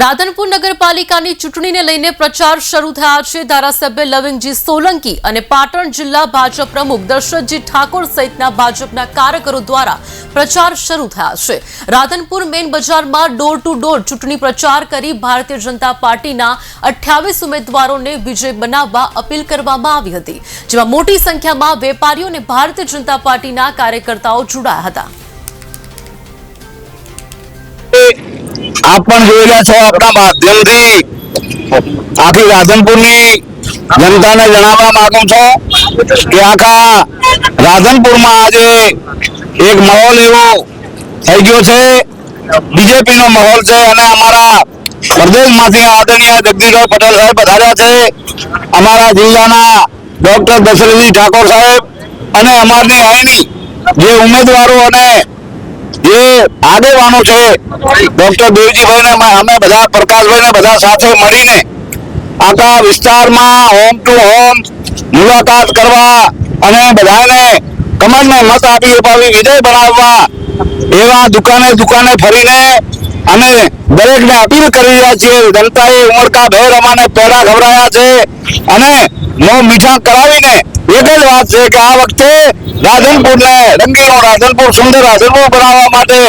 રાધનપુર નગરપાલિકાની ચૂંટણીને લઈને પ્રચાર શરૂ થયા છે. ધારાસભ્ય લવિંગજી સોલંકી અને પાટણ જિલ્લા ભાજપ પ્રમુખ દશરથજી ઠાકોર સહિતના ભાજપના કાર્યકરો દ્વારા પ્રચાર શરૂ થયા છે. રાધનપુર મેઇન બજારમાં ડોર ટુ ડોર ચૂંટણી પ્રચાર કરી ભારતીય જનતા પાર્ટીના અઠ્યાવીસ ઉમેદવારોને વિજય બનાવવા અપીલ કરવામાં આવી હતી, જેમાં મોટી સંખ્યામાં વેપારીઓ અને ભારતીય જનતા પાર્ટીના કાર્યકર્તાઓ જોડાયા હતા. આપ પણ જોઈ રહ્યા છો આપણા માધ્યમથી. આખી રાધનપુરની જનતાને જણાવવા માંગુ છું કે આખા રાધનપુરમાં આજે એક માહોલ એવો થઈ ગયો છે. બીજેપી નો માહોલ છે અને અમારા પ્રદેશમાંથી આદરણીય જગદીશભાઈ પટેલ સાહેબ પધાર્યા છે. અમારા જિલ્લાના ડોક્ટર દશરથજી ઠાકોર સાહેબ અને અમારની અહીંની જે ઉમેદવારો અને જે આગેવાનો છે ડોક્ટર દેવજીભાઈ અમે બધા પ્રકાશભાઈ બધા સાથે મળીને આખા વિસ્તારમાં હોમ ટુ હોમ મુલાકાત કરવા અને બધાને કમળને મત આપી અપાવી, વિજય બનાવવા એવા દુકાને દુકાને ફરીને અને દરેકને અપીલ કરી રહ્યા છીએ, જનતાએ ઉમળકા ભેર અમાને પેડા ખવડાયા છે અને મોં મીઠા કરાવીને એક વાત છે કે આ વખતે રાધનપુરને રંગીલો રાધનપુર, સુંદર રાધનપુર બનાવવા માટે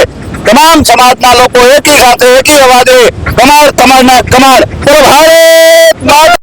તમામ સમાજના લોકો એકી સાથે, એકી અવાજે કમાડ કમાડ ને કમાડ. બોલો, ભારત